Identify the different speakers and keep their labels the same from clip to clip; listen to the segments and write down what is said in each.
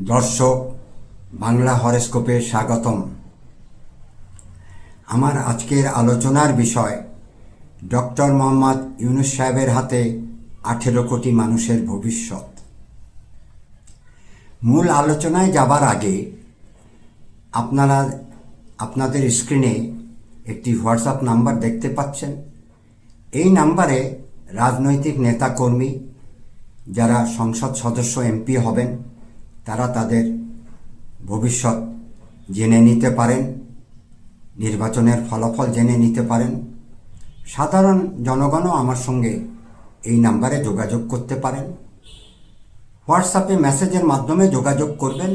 Speaker 1: দর্শক, বাংলা হরস্কোপে স্বাগতম। আমার আজকের আলোচনার বিষয়, ডক্টর মোহাম্মদ ইউনুস সাহেবের হাতে আঠেরো কোটি মানুষের ভবিষ্যৎ। মূল আলোচনায় যাবার আগে আপনারা, আপনাদের স্ক্রিনে একটি হোয়াটসঅ্যাপ নাম্বার দেখতে পাচ্ছেন। এই নাম্বারে রাজনৈতিক নেতাকর্মী যারা সংসদ সদস্য, এমপি হবেন তারা তাদের ভবিষ্যৎ জেনে নিতে পারেন, নির্বাচনের ফলাফল জেনে নিতে পারেন। সাধারণ জনগণও আমার সঙ্গে এই নাম্বারে যোগাযোগ করতে পারেন। হোয়াটসঅ্যাপে মেসেজের মাধ্যমে যোগাযোগ করবেন।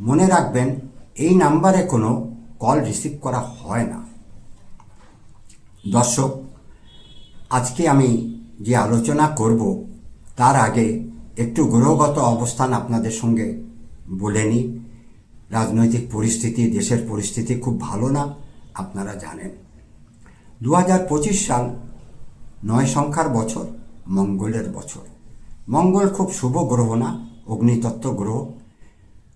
Speaker 1: মনে রাখবেন, এই নাম্বারে কোনো কল রিসিভ করা হয় না। দর্শক, আজকে আমি যে আলোচনা করব, তার আগে একটু গ্রহগত অবস্থান আপনাদের সঙ্গে বলে নিই। রাজনৈতিক পরিস্থিতি, দেশের পরিস্থিতি খুব ভালো না, আপনারা জানেন। দু হাজার পঁচিশ সাল নয় সংখ্যার বছর, মঙ্গলের বছর। মঙ্গল খুব শুভ গ্রহ না, অগ্নিতত্ত্ব গ্রহ।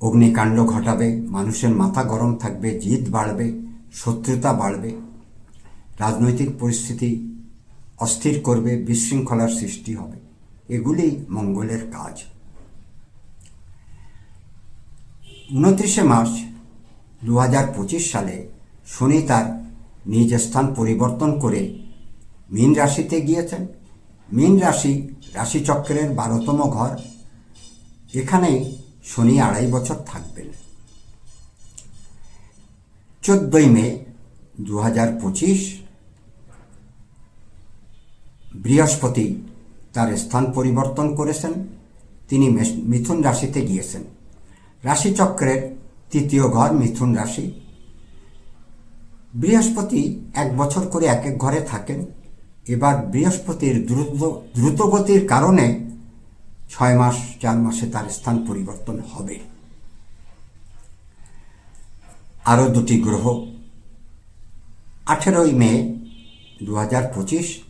Speaker 1: অগ্নিকাণ্ড ঘটাবে, মানুষের মাথা গরম থাকবে, জিদ বাড়বে, শত্রুতা বাড়বে। রাজনৈতিক পরিস্থিতি অস্থির করবে, বিশৃঙ্খলার সৃষ্টি হবে। এগুলি মঙ্গলের কাজ। উনত্রিশে মার্চ দু হাজার পঁচিশ সালে শনি তার নিজ স্থান পরিবর্তন করে মীন রাশিতে গিয়েছেন। মীন রাশি রাশিচক্রের বারোতম ঘর। এখানেই শনি আড়াই বছর থাকবেন। চোদ্দই মে দু হাজার পঁচিশ বৃহস্পতি তার স্থান পরিবর্তন করেছেন। তিনি মিথুন রাশিতে গিয়েছেন। রাশিচক্রের তৃতীয় ঘর মিথুন রাশি। বৃহস্পতি এক বছর করে এক এক ঘরে থাকেন। এবার বৃহস্পতির দ্রুত, দ্রুতগতির কারণে ছয় মাস, চার মাসে তার স্থান পরিবর্তন হবে। আরও দুটি গ্রহ। আঠেরোই মে দু হাজার পঁচিশ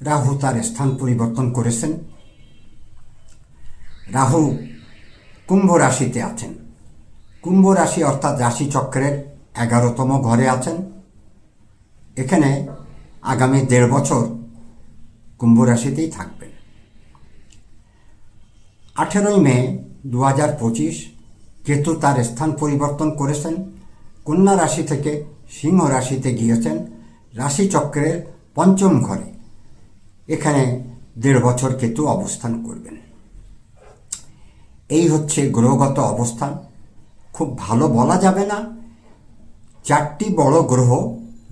Speaker 1: রাহু তার স্থান পরিবর্তন করেছেন। রাহু কুম্ভ রাশিতে আছেন। কুম্ভ রাশি অর্থাৎ রাশি চক্রের এগারোতম ঘরে আছেন। এখানে আগামী দেড় বছর কুম্ভ রাশিতেই থাকবেন। আঠেরোই মে দু হাজার পঁচিশ কেতু তার স্থান পরিবর্তন করেছেন। কন্যা রাশি থেকে সিংহ রাশিতে গিয়েছেন। রাশিচক্রের পঞ্চম ঘরে। এখানে দেড় বছর কেতু অবস্থান করবেন। এই হচ্ছে গ্রহগত অবস্থান। খুব ভালো বলা যাবে না। চারটি বড় গ্রহ,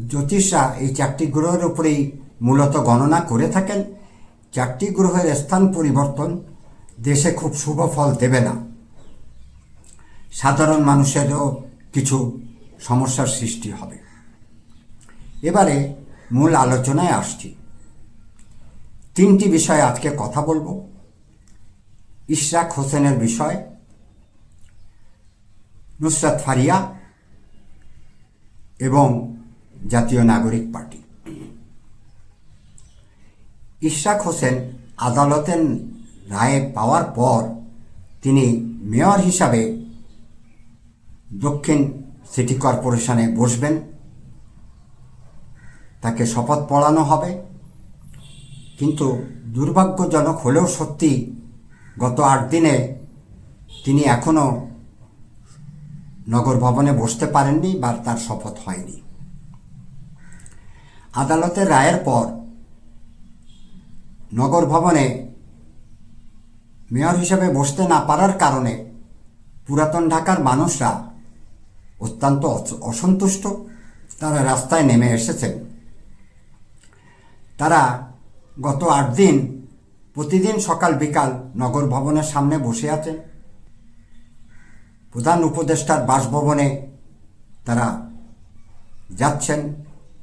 Speaker 1: জ্যোতিষরা এই চারটি গ্রহের উপরেই মূলত গণনা করে থাকেন। চারটি গ্রহের স্থান পরিবর্তন দেশে খুব শুভ ফল দেবে না। সাধারণ মানুষেরও কিছু সমস্যার সৃষ্টি হবে। এবারে মূল আলোচনায় আসছি। তিনটি বিষয়ে আজকে কথা বলব। ইশরাক হোসেনের বিষয়, নুসরাত ফারিয়া এবং জাতীয় নাগরিক পার্টি। ইশরাক হোসেন আদালতের রায় পাওয়ার পর তিনি মেয়র হিসাবে দক্ষিণ সিটি কর্পোরেশনে বসবেন। তাকে শপথ পড়ানো হবে। কিন্তু দুর্ভাগ্যজনক হলেও সত্যি গত আট দিনে তিনি এখনও নগর ভবনে বসতে পারেননি বা তার শপথ হয়নি। আদালতের রায়ের পর নগর ভবনে মেয়র হিসেবে বসতে না পারার কারণে পুরাতন ঢাকার মানুষরা অত্যন্ত অসন্তুষ্ট। তারা রাস্তায় নেমে এসেছেন। তারা গত আট দিন প্রতিদিন সকাল বিকাল নগর ভবনের সামনে বসে আছেন। প্রধান উপদেষ্টার বাসভবনে তারা যাচ্ছেন,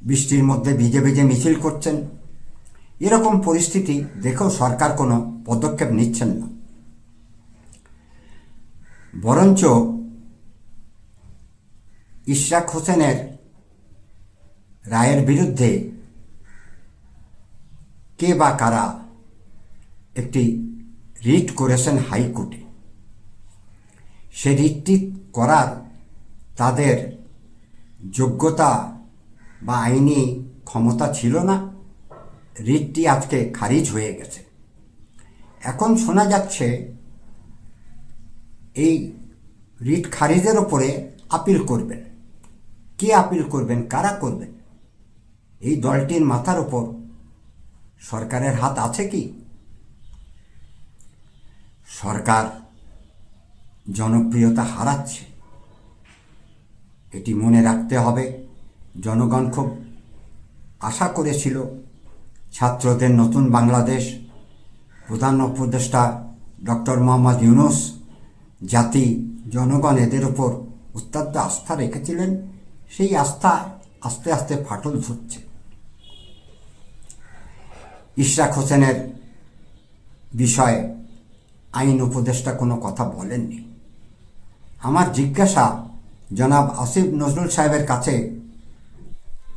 Speaker 1: বৃষ্টির মধ্যে ভিজে ভিজে মিছিল করছেন। এরকম পরিস্থিতি দেখেও সরকার কোনো পদক্ষেপ নিচ্ছেন না। বরঞ্চ ইশরাক হোসেনের রায়ের বিরুদ্ধে কে বা কারা একটি রিট করেছেন হাইকোর্টে। সে রিটটি করার তাদের যোগ্যতা বা আইনি ক্ষমতা ছিল না। রিটটি আজকে খারিজ হয়ে গেছে। এখন শোনা যাচ্ছে এই রিট খারিজের ওপরে আপিল করবেন। কে আপিল করবেন? কারা করবেন? এই দলটির মাথার ওপর সরকারের হাত আছে কি? সরকার জনপ্রিয়তা হারাচ্ছে। এটি মনে রাখতে হবে, জনগণ খুব আশা করেছিল ছাত্রদের নতুন বাংলাদেশ। প্রধান উপদেষ্টা ডক্টর মোহাম্মদ ইউনুস জাতি, জনগণ এদের ওপর অত্যন্ত আস্থা রেখেছিলেন। সেই আস্থা আস্তে আস্তে ফাটল ধরছে। ইশরাক হোসেনের বিষয়ে আইন উপদেষ্টা কোনো কথা বলেননি। আমার জিজ্ঞাসা, জনাব আসিফ নজরুল সাহেবের কাছে,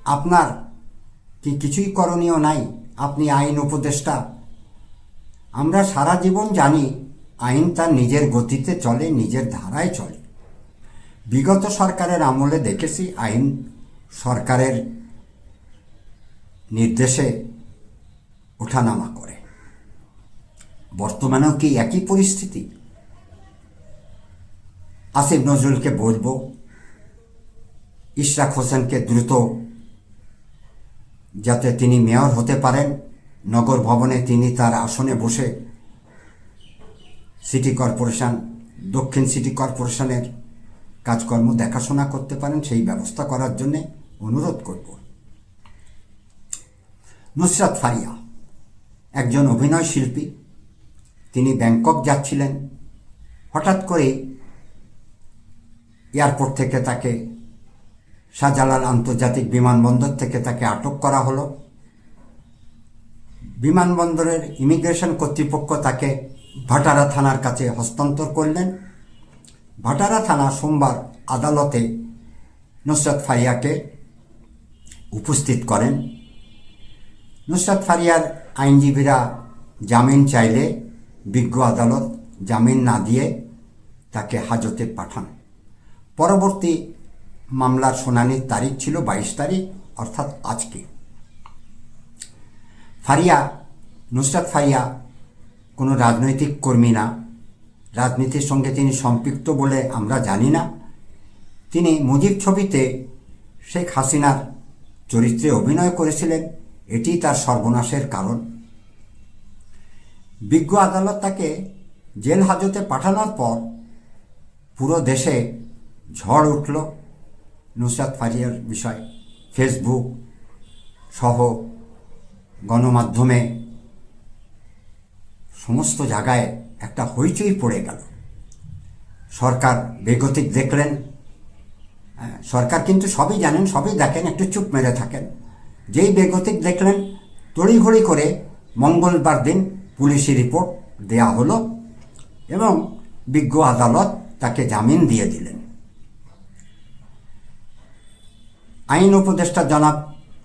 Speaker 1: আপনার কি কিছুই করণীয় নাই? আপনি আইন উপদেষ্টা। আমরা সারা জীবন জানি, আইন তার নিজের গতিতে চলে, নিজের ধারায় চলে। বিগত সরকারের আমলে দেখেছি, আইন সরকারের নির্দেশে ওঠানামা করে। বর্তমানেও কি একই পরিস্থিতি? আসিফ নজরুলকে বলব, ইশরাক হোসেনকে দ্রুত, যাতে তিনি মেয়র হতে পারেন। নগর ভবনে তিনি তার আসনে বসে সিটি কর্পোরেশন, দক্ষিণ সিটি কর্পোরেশনের কাজকর্ম দেখাশোনা করতে পারেন, সেই ব্যবস্থা করার জন্যে অনুরোধ করব। নুসরাত ফারিয়া একজন অভিনয় শিল্পী। তিনি ব্যাংকক যাচ্ছিলেন। হঠাৎ করে এয়ারপোর্ট থেকে তাকে শাহজালাল আন্তর্জাতিক বিমানবন্দর থেকে তাকে আটক করা হলো। বিমানবন্দরের ইমিগ্রেশন কর্তৃপক্ষ তাকে ভাটারা থানার কাছে হস্তান্তর করলেন। ভাটারা থানা সোমবার আদালতে নুসরাত ফারিয়াকে উপস্থিত করেন। নুসরাত ফারিয়ার আইনজীবীরা জামিন চাইলে বিজ্ঞ আদালত জামিন না দিয়ে তাকে হাজতে পাঠান। পরবর্তী মামলার শুনানির তারিখ ছিল বাইশ তারিখ, অর্থাৎ আজকে। ফারিয়া, নুসরাত ফারিয়া কোনো রাজনৈতিক কর্মী না। রাজনীতির সঙ্গে তিনি সম্পৃক্ত বলে আমরা জানি না। তিনি মুজিব ছবিতে শেখ হাসিনার চরিত্রে অভিনয় করেছিলেন। এটি তার সর্বনাশের কারণ। বিজ্ঞ আদালত তাকে জেল হাজতে পাঠানোর পর পুরো দেশে ঝড় উঠল নুসরাত ফারিয়ার বিষয়। ফেসবুক সহ গণমাধ্যমে সমস্ত জায়গায় একটা হইচই পড়ে গেল। সরকার বেগতিক দেখলেন। হ্যাঁ, সরকার কিন্তু সবই জানেন সবই দেখেন একটু চুপ মেরে থাকেন। যেই বেগতিক দেখলেন, তড়িঘড়ি করে মঙ্গলবার দিন পুলিশি রিপোর্ট দেয়া হলো এবং বিজ্ঞ আদালত তাকে জামিন দিয়ে দিলেন। আইন উপদেষ্টা জনাব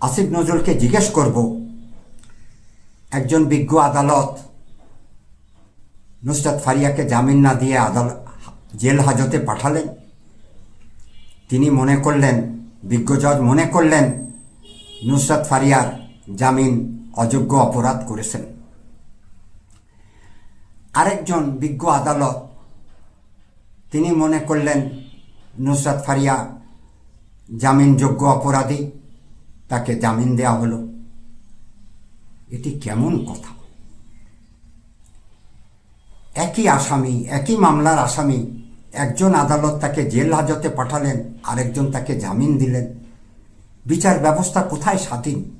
Speaker 1: আসিফ নজরুলকে জিজ্ঞেস করব, একজন বিজ্ঞ আদালত নুসরাত ফারিয়াকে জামিন না দিয়ে আদালত জেল হাজতে পাঠালেন। তিনি মনে করলেন, বিজ্ঞ জজ মনে করলেন নুসরাত ফারিয়ার জামিন অযোগ্য অপরাধ করেছেন। আরেকজন বিজ্ঞ আদালত, তিনি মনে করলেন নুসরাত ফারিয়া জামিনযোগ্য অপরাধী, তাকে জামিন দেওয়া হলো। এটি কেমন কথা? একই আসামি, একই মামলার আসামি, একজন আদালত তাকে জেল হাজতে পাঠালেন, আরেকজন তাকে জামিন দিলেন। বিচার ব্যবস্থা কোথায় স্বাধীন?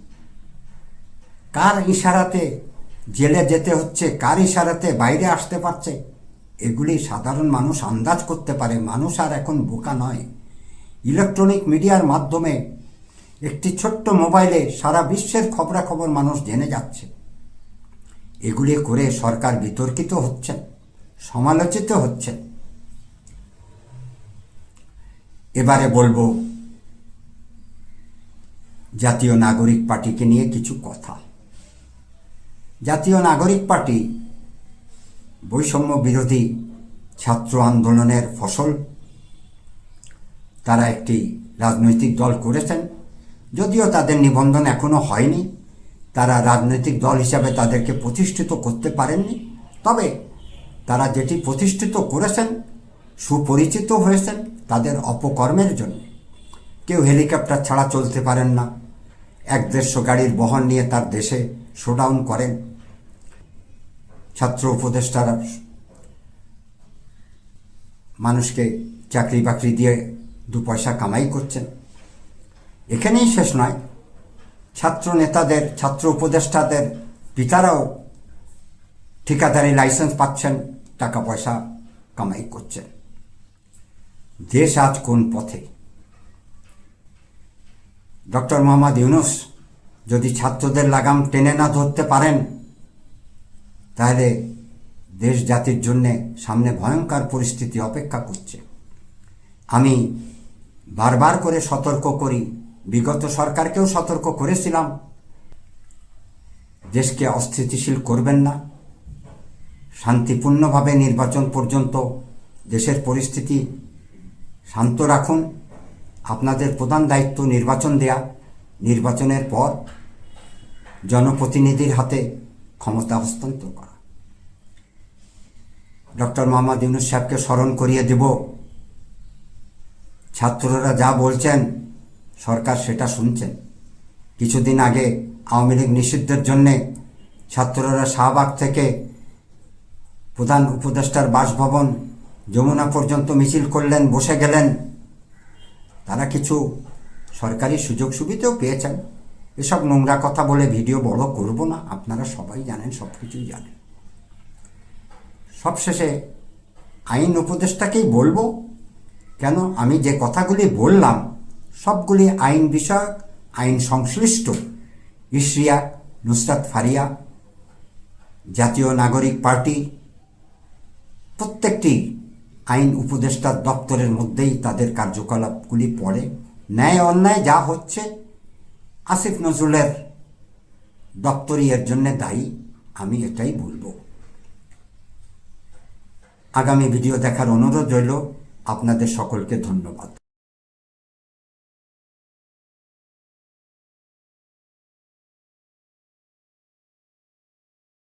Speaker 1: কার ইশারাতে জেলে যেতে হচ্ছে? কার ইশারাতে বাইরে আসতে পারছে? এগুলি সাধারণ মানুষ আন্দাজ করতে পারে। মানুষ আর এখন বোকা নয়। ইলেকট্রনিক মিডিয়ার মাধ্যমে একটি ছোট্ট মোবাইলে সারা বিশ্বের খবরাখবর মানুষ জেনে যাচ্ছে। এগুলি করে সরকার বিতর্কিত হচ্ছেন সমালোচিত হচ্ছেন এবারে বলব জাতীয় নাগরিক পার্টিকে নিয়ে কিছু কথা। জাতীয় নাগরিক পার্টি বৈষম্য বিরোধী ছাত্র আন্দোলনের ফসল। তারা একটি রাজনৈতিক দল করেছেন। যদিও তাদের নিবন্ধন এখনও হয়নি, তারা রাজনৈতিক দল হিসাবে তাদেরকে প্রতিষ্ঠিত করতে পারেননি। তবে তারা যেটি প্রতিষ্ঠিত করেছেন, সুপরিচিত হয়েছেন তাদের অপকর্মের জন্য। কেউ হেলিকপ্টার ছাড়া চলতে পারেন না। এক গাড়ির বহন নিয়ে তার দেশে শোডাউন করেন। ছাত্র উপদেষ্টারা মানুষকে চাকরি বাকরি দিয়ে দু পয়সা কামাই করছেন। এখানেই শেষ নয়। ছাত্র নেতাদের, ছাত্র উপদেষ্টাদের পিতারাও ঠিকাদারি লাইসেন্স পাচ্ছেন, টাকা পয়সা কামাই করছেন। দেশ আজ কোন পথে? ডক্টর মোহাম্মদ ইউনুস, যদি ছাত্রদের লাগাম টেনে না ধরতে পারেন, তাহলে দেশ জাতির জন্যে সামনে ভয়ঙ্কর পরিস্থিতি অপেক্ষা করছে। আমি বারবার করে সতর্ক করি, বিগত সরকারকেও সতর্ক করেছিলাম। দেশকে অস্থিতিশীল করবেন না। শান্তিপূর্ণভাবে নির্বাচন পর্যন্ত দেশের পরিস্থিতি শান্ত রাখুন। আপনাদের প্রধান দায়িত্ব নির্বাচন দেয়া। নির্বাচনের পর জনপ্রতিনিধির হাতে ক্ষমতা হস্তান্তর করা। ডক্টর মোহাম্মদ ইউনুস সাহেবকে স্মরণ করিয়ে দেব। ছাত্ররা যা বলছেন, সরকার সেটা শুনছেন। কিছুদিন আগে আওয়ামী লীগ নিষিদ্ধের জন্যে ছাত্ররা শাহবাগ থেকে প্রধান উপদেষ্টার বাসভবন যমুনা পর্যন্ত মিছিল করলেন, বসে গেলেন। তারা কিছু সরকারি সুযোগ সুবিধাও পেয়েছেন। এসব নোংরা কথা বলে ভিডিও বড় করব না, আপনারা সবাই জানেন, সব কিছুই জানেন। সবশেষে আইন উপদেষ্টাকেই বলব, কেন আমি যে কথাগুলি বললাম, সবগুলি আইন বিষয়ক, আইন সংশ্লিষ্ট। ইশরিয়া, নুসরাত ফারিয়া, জাতীয় নাগরিক পার্টি, প্রত্যেকটি আইন উপদেষ্টা দপ্তরের মধ্যেই তাদের কার্যকলাপগুলি পড়ে। ন্যায় অন্যায় যা হচ্ছে, আসিফ নজরুলের দপ্তরই এর জন্যে দায়ী, আমি এটাই বলব। আগামী ভিডিও দেখার অনুরোধ রইল, আপনাদের সকলকে ধন্যবাদ।